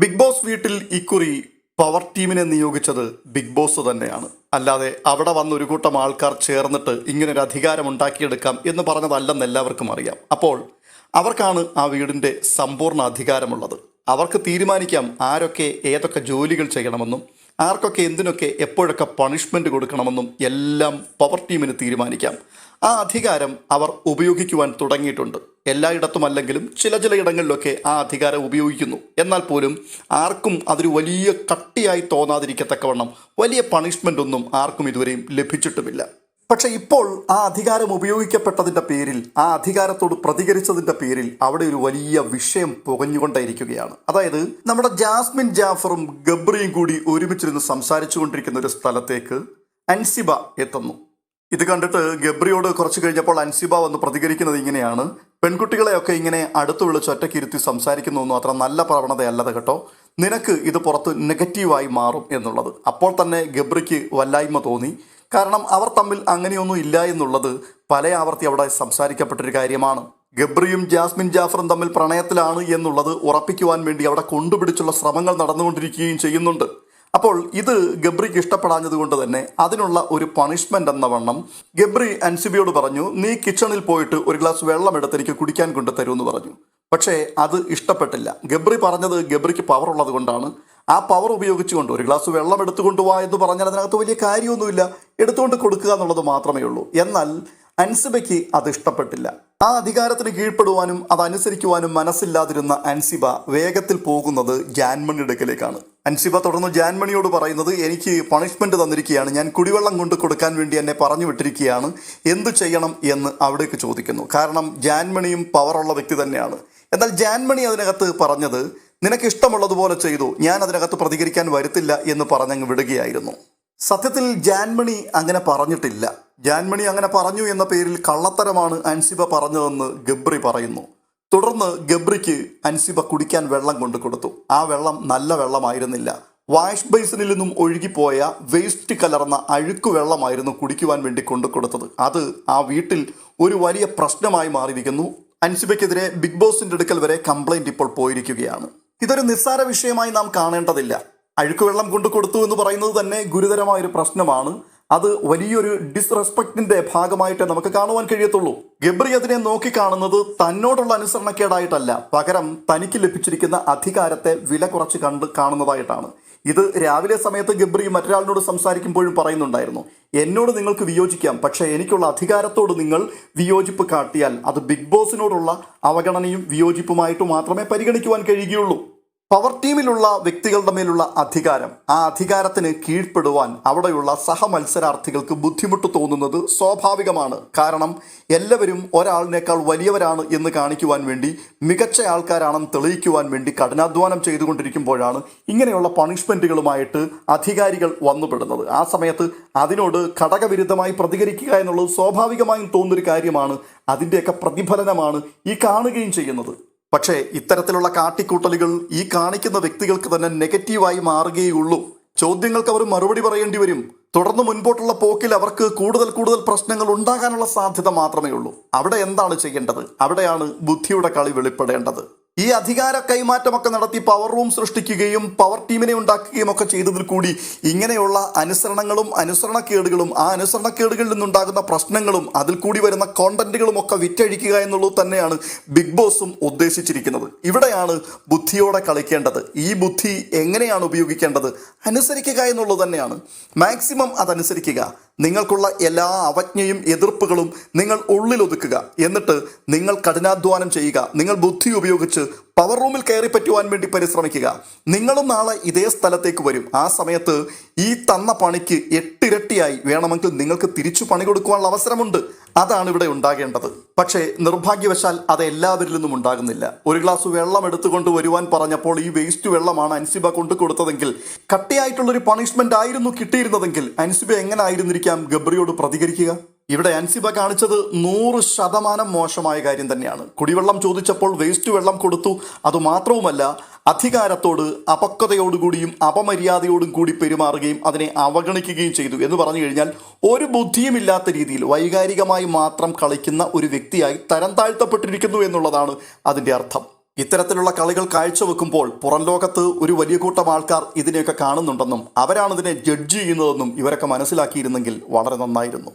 Big boss വീട്ടിൽ ഇക്കുറി power ടീമിനെ നിയോഗിച്ചത് ബിഗ് ബോസ് തന്നെയാണ്. അല്ലാതെ അവിടെ വന്ന ഒരു കൂട്ടം ആൾക്കാർ ചേർന്നിട്ട് ഇങ്ങനൊരു അധികാരം ഉണ്ടാക്കിയെടുക്കാം എന്ന് പറഞ്ഞതല്ലെന്ന് എല്ലാവർക്കും അറിയാം. അപ്പോൾ അവർക്കാണ് ആ വീടിന്റെ സമ്പൂർണ അധികാരമുള്ളത്. അവർക്ക് തീരുമാനിക്കാം ആരൊക്കെ ഏതൊക്കെ ജോലികൾ ചെയ്യണമെന്നും ആർക്കൊക്കെ എന്തിനൊക്കെ എപ്പോഴൊക്കെ പണിഷ്മെന്റ് കൊടുക്കണമെന്നും എല്ലാം പവർ ടീമിന് തീരുമാനിക്കാം. ആ അധികാരം അവർ ഉപയോഗിക്കുവാൻ തുടങ്ങിയിട്ടുണ്ട്. എല്ലായിടത്തുമല്ലെങ്കിലും ചില ചില ഇടങ്ങളിലൊക്കെ ആ അധികാരം ഉപയോഗിക്കുന്നു. എന്നാൽ പോലും ആർക്കും അതൊരു വലിയ കട്ടിയായി തോന്നാതിരിക്കത്തക്കവണ്ണം വലിയ പണിഷ്മെന്റ് ഒന്നും ആർക്കും ഇതുവരെയും ലഭിച്ചിട്ടുമില്ല. പക്ഷെ ഇപ്പോൾ ആ അധികാരം ഉപയോഗിക്കപ്പെട്ടതിന്റെ പേരിൽ ആ അധികാരത്തോട് പ്രതികരിച്ചതിന്റെ പേരിൽ അവിടെ ഒരു വലിയ വിഷയം പുകഞ്ഞുകൊണ്ടേയിരിക്കുകയാണ്. അതായത് നമ്മുടെ ജാസ്മിൻ ജാഫറും ഗബ്രിയും കൂടി ഒരുമിച്ചിരുന്ന് സംസാരിച്ചുകൊണ്ടിരിക്കുന്ന ഒരു സ്ഥലത്തേക്ക് അൻസിബ എത്തുന്നു. ഇത് കണ്ടിട്ട് ഗബ്രിയോട് കുറച്ച് കഴിഞ്ഞപ്പോൾ അൻസിബ വന്ന് പ്രതികരിക്കുന്നത് ഇങ്ങനെയാണ്. പെൺകുട്ടികളെയൊക്കെ ഇങ്ങനെ അടുത്ത് വിളിച്ച് ഒറ്റക്കിരുത്തി സംസാരിക്കുന്നൊന്നും അത്ര നല്ല പ്രവണതയല്ലത് കേട്ടോ. നിനക്ക് ഇത് പുറത്ത് നെഗറ്റീവായി മാറും എന്നുള്ളത്. അപ്പോൾ തന്നെ ഗബ്രിക്ക് വല്ലായ്മ തോന്നി. കാരണം അവർ തമ്മിൽ അങ്ങനെയൊന്നും ഇല്ല എന്നുള്ളത് പല ആവർത്തി അവിടെ സംസാരിക്കപ്പെട്ടൊരു കാര്യമാണ്. ഗബ്രിയും ജാസ്മിൻ ജാഫറും തമ്മിൽ പ്രണയത്തിലാണ് എന്നുള്ളത് ഉറപ്പിക്കുവാൻ വേണ്ടി അവിടെ കൊണ്ടുപിടിച്ചുള്ള ശ്രമങ്ങൾ നടന്നുകൊണ്ടിരിക്കുകയും ചെയ്യുന്നുണ്ട്. അപ്പോൾ ഇത് ഗബ്രിക്ക് ഇഷ്ടപ്പെടാഞ്ഞത് കൊണ്ട് തന്നെ അതിനുള്ള ഒരു പണിഷ്മെന്റ് എന്ന വണ്ണം ഗബ്രി അൻസിബിയോട് പറഞ്ഞു നീ കിച്ചണിൽ പോയിട്ട് ഒരു ഗ്ലാസ് വെള്ളം എടുത്ത് എനിക്ക് കുടിക്കാൻ കൊണ്ട് തരുമെന്ന് പറഞ്ഞു. പക്ഷേ അത് ഇഷ്ടപ്പെട്ടില്ല. ഗബ്രി പറഞ്ഞത് ഗബ്രിക്ക് പവർ ഉള്ളത് കൊണ്ടാണ്. ആ പവർ ഉപയോഗിച്ചുകൊണ്ട് ഒരു ഗ്ലാസ് വെള്ളം എടുത്തുകൊണ്ട് വാ എന്ന് പറഞ്ഞാൽ അതിനകത്ത് വലിയ കാര്യമൊന്നുമില്ല. എടുത്തുകൊണ്ട് കൊടുക്കുക എന്നുള്ളത് മാത്രമേ ഉള്ളൂ. എന്നാൽ അൻസിബയ്ക്ക് അത് ഇഷ്ടപ്പെട്ടില്ല. ആ അധികാരത്തിന് കീഴ്പ്പെടുവാനും അത് അനുസരിക്കുവാനും മനസ്സില്ലാതിരുന്ന അൻസിബ വേഗത്തിൽ പോകുന്നത് ജാൻമണി അടുക്കലേക്കാണ്. അൻസിബ തുടർന്ന് ജാൻമണിയോട് പറയുന്നത് എനിക്ക് പണിഷ്മെന്റ് തന്നിരിക്കുകയാണ്. ഞാൻ കുടിവെള്ളം കൊണ്ട് കൊടുക്കാൻ വേണ്ടി എന്നെ പറഞ്ഞു വിട്ടിരിക്കുകയാണ്. എന്ത് ചെയ്യണം? എന്ന് അവിടേക്ക് ചോദിക്കുന്നു. കാരണം ജാൻമണിയും പവറുള്ള വ്യക്തി തന്നെയാണ്. എന്നാൽ ജാൻമണി അതിനകത്ത് പറഞ്ഞത് നിനക്ക് ഇഷ്ടമുള്ളതുപോലെ ചെയ്തു. ഞാൻ അതിനകത്ത് പ്രതികരിക്കാൻ വരുത്തില്ല എന്ന് പറഞ്ഞങ്ങ് വിടുകയായിരുന്നു. സത്യത്തിൽ ജാൻമണി അങ്ങനെ പറഞ്ഞിട്ടില്ല. ജാൻമണി അങ്ങനെ പറഞ്ഞു എന്ന പേരിൽ കള്ളത്തരമാണ് അൻസിബ പറഞ്ഞതെന്ന് ഗബ്രി പറയുന്നു. തുടർന്ന് ഗബ്രിക്ക് അൻസിബ കുടിക്കാൻ വെള്ളം കൊണ്ടു കൊടുത്തു. ആ വെള്ളം നല്ല വെള്ളമായിരുന്നില്ല. വാഷ് ബേസിനിൽ നിന്നും ഒഴുകിപ്പോയ വേസ്റ്റ് കലർന്ന അഴുക്കു വെള്ളമായിരുന്നു കുടിക്കുവാൻ വേണ്ടി കൊണ്ടു കൊടുത്തത്. അത് ആ വീട്ടിൽ ഒരു വലിയ പ്രശ്നമായി മാറിയിരിക്കുന്നു. അൻസിബയ്ക്കെതിരെ ബിഗ് ബോസിന്റെ അടുക്കൽ വരെ കംപ്ലൈന്റ് ഇപ്പോൾ പോയിരിക്കുകയാണ്. ഇതൊരു നിസ്സാര വിഷയമായി നാം കാണേണ്ടതില്ല. അഴുക്കുവെള്ളം കൊണ്ടു കൊടുത്തു എന്ന് പറയുന്നത് തന്നെ ഗുരുതരമായ ഒരു പ്രശ്നമാണ്. അത് വലിയൊരു ഡിസ്റെസ്പെക്റ്റിന്റെ ഭാഗമായിട്ട് നമുക്ക് കാണുവാൻ കഴിയത്തുള്ളൂ. ഗബ്രി അതിനെ നോക്കിക്കാണുന്നത് തന്നോടുള്ള അനുസരണക്കേടായിട്ടല്ല. പകരം തനിക്ക് ലഭിച്ചിരിക്കുന്ന അധികാരത്തെ വില കുറച്ച് കണ്ട് കാണുന്നതായിട്ടാണ്. ഇത് രാവിലെ സമയത്ത് ഗബ്രി മറ്റൊരാളിനോട് സംസാരിക്കുമ്പോഴും പറയുന്നുണ്ടായിരുന്നു. എന്നോട് നിങ്ങൾക്ക് വിയോജിക്കാം പക്ഷേ എനിക്കുള്ള അധികാരത്തോട് നിങ്ങൾ വിയോജിപ്പ് കാട്ടിയാൽ അത് ബിഗ് ബോസിനോടുള്ള അവഗണനയും വിയോജിപ്പുമായിട്ട് മാത്രമേ പരിഗണിക്കുവാൻ കഴിയുകയുള്ളൂ. പവർ ടീമിലുള്ള വ്യക്തികളുടെ മേലുള്ള അധികാരം ആ അധികാരത്തിന് കീഴ്പ്പെടുവാൻ അവിടെയുള്ള സഹമത്സരാർത്ഥികൾക്ക് ബുദ്ധിമുട്ട് തോന്നുന്നത് സ്വാഭാവികമാണ്. കാരണം എല്ലാവരും ഒരാളിനേക്കാൾ വലിയവരാണ് എന്ന് കാണിക്കുവാൻ വേണ്ടി മികച്ച ആൾക്കാരാണെന്ന് തെളിയിക്കുവാൻ വേണ്ടി കഠിനാധ്വാനം ചെയ്തുകൊണ്ടിരിക്കുമ്പോഴാണ് ഇങ്ങനെയുള്ള പണിഷ്മെന്റുകളുമായിട്ട് അധികാരികൾ വന്നുപെടുന്നത്. ആ സമയത്ത് അതിനോട് ഘടകവിരുദ്ധമായി പ്രതികരിക്കുക എന്നുള്ളത് സ്വാഭാവികമായും തോന്നുന്നൊരു കാര്യമാണ്. അതിന്റെയൊക്കെ പ്രതിഫലനമാണ് ഈ കാണുകയും ചെയ്യുന്നത്. പക്ഷേ ഇത്തരത്തിലുള്ള കാട്ടിക്കൂട്ടലുകൾ ഈ കാണിക്കുന്ന വ്യക്തികൾക്ക് തന്നെ നെഗറ്റീവായി മാറുകയുള്ളൂ ചോദ്യങ്ങൾക്ക് അവർ മറുപടി പറയേണ്ടി വരും. തുടർന്ന് മുൻപോട്ടുള്ള പോക്കിൽ അവർക്ക് കൂടുതൽ കൂടുതൽ പ്രശ്നങ്ങൾ ഉണ്ടാകാനുള്ള സാധ്യത മാത്രമേ ഉള്ളൂ അവിടെ എന്താണ് ചെയ്യേണ്ടത്? അവിടെയാണ് ബുദ്ധിയുടെ കളി വെളിപ്പെടേണ്ടത്. ഈ അധികാര കൈമാറ്റമൊക്കെ നടത്തി പവർ റൂം സൃഷ്ടിക്കുകയും പവർ ടീമിനെ ഉണ്ടാക്കുകയും ഒക്കെ ചെയ്തതിൽ കൂടി ഇങ്ങനെയുള്ള അനുസരണങ്ങളും അനുസരണക്കേടുകളും ആ അനുസരണക്കേടുകളിൽ നിന്നുണ്ടാകുന്ന പ്രശ്നങ്ങളും അതിൽ കൂടി വരുന്ന കോണ്ടന്റുകളും ഒക്കെ വിറ്റഴിക്കുക എന്നുള്ളത് തന്നെയാണ് ബിഗ് ബോസും ഉദ്ദേശിച്ചിരിക്കുന്നത്. ഇവിടെയാണ് ബുദ്ധിയോടെ കളിക്കേണ്ടത്. ഈ ബുദ്ധി എങ്ങനെയാണ് ഉപയോഗിക്കേണ്ടത്? അനുസരിക്കുക എന്നുള്ളത് തന്നെയാണ്. മാക്സിമം അതനുസരിക്കുക. നിങ്ങൾക്കുള്ള എല്ലാ അവജ്ഞയും എതിർപ്പുകളും നിങ്ങൾ ഉള്ളിലൊതുക്കുക. എന്നിട്ട് നിങ്ങൾ കഠിനാധ്വാനം ചെയ്യുക. നിങ്ങൾ ബുദ്ധി ഉപയോഗിച്ച് പവർ റൂമിൽ കയറി പറ്റുവാൻ വേണ്ടി പരിശ്രമിക്കുക. നിങ്ങളും നാളെ ഇതേ സ്ഥലത്തേക്ക് വരും. ആ സമയത്ത് ഈ തന്ന പണിക്ക് എട്ടിരട്ടിയായി വേണമെങ്കിൽ നിങ്ങൾക്ക് തിരിച്ചു പണി കൊടുക്കുവാനുള്ള അവസരമുണ്ട്. അതാണ് ഇവിടെ ഉണ്ടാകേണ്ടത്. പക്ഷേ നിർഭാഗ്യവശാൽ അത് എല്ലാവരിൽ നിന്നും ഉണ്ടാകുന്നില്ല. ഒരു ഗ്ലാസ് വെള്ളം എടുത്തുകൊണ്ട് വരുവാൻ പറഞ്ഞപ്പോൾ ഈ വേസ്റ്റ് വെള്ളമാണ് അൻസിബ കൊണ്ടു കൊടുത്തതെങ്കിൽ കട്ടിയായിട്ടുള്ളൊരു പണിഷ്മെന്റ് ആയിരുന്നു കിട്ടിയിരുന്നതെങ്കിൽ അൻസിബ എങ്ങനെ ആയിരുന്നിരിക്കാം ഗബ്രിയോട് പ്രതികരിക്കുക? ഇവിടെ അൻസിബ കാണിച്ചത് നൂറ് ശതമാനം മോശമായ കാര്യം തന്നെയാണ്. കുടിവെള്ളം ചോദിച്ചപ്പോൾ വേസ്റ്റ് വെള്ളം കൊടുത്തു. അതുമാത്രവുമല്ല അധികാരത്തോട് അപക്വതയോടുകൂടിയും അപമര്യാദയോടും കൂടി പെരുമാറുകയും അതിനെ അവഗണിക്കുകയും ചെയ്തു എന്ന് പറഞ്ഞു കഴിഞ്ഞാൽ ഒരു ബുദ്ധിയുമില്ലാത്ത രീതിയിൽ വൈകാരികമായി മാത്രം കളിക്കുന്ന ഒരു വ്യക്തിയായി തരം താഴ്ത്തപ്പെട്ടിരിക്കുന്നു എന്നുള്ളതാണ് അതിന്റെ അർത്ഥം. ഇത്തരത്തിലുള്ള കളികൾ കാഴ്ചവെക്കുമ്പോൾ പുറം ലോകത്ത് ഒരു വലിയ കൂട്ടം ആൾക്കാർ ഇതിനെയൊക്കെ കാണുന്നുണ്ടെന്നും അവരാണ് ഇതിനെ ജഡ്ജ് ചെയ്യുന്നതെന്നും ഇവരൊക്കെ മനസ്സിലാക്കിയിരുന്നെങ്കിൽ വളരെ നന്നായിരുന്നു.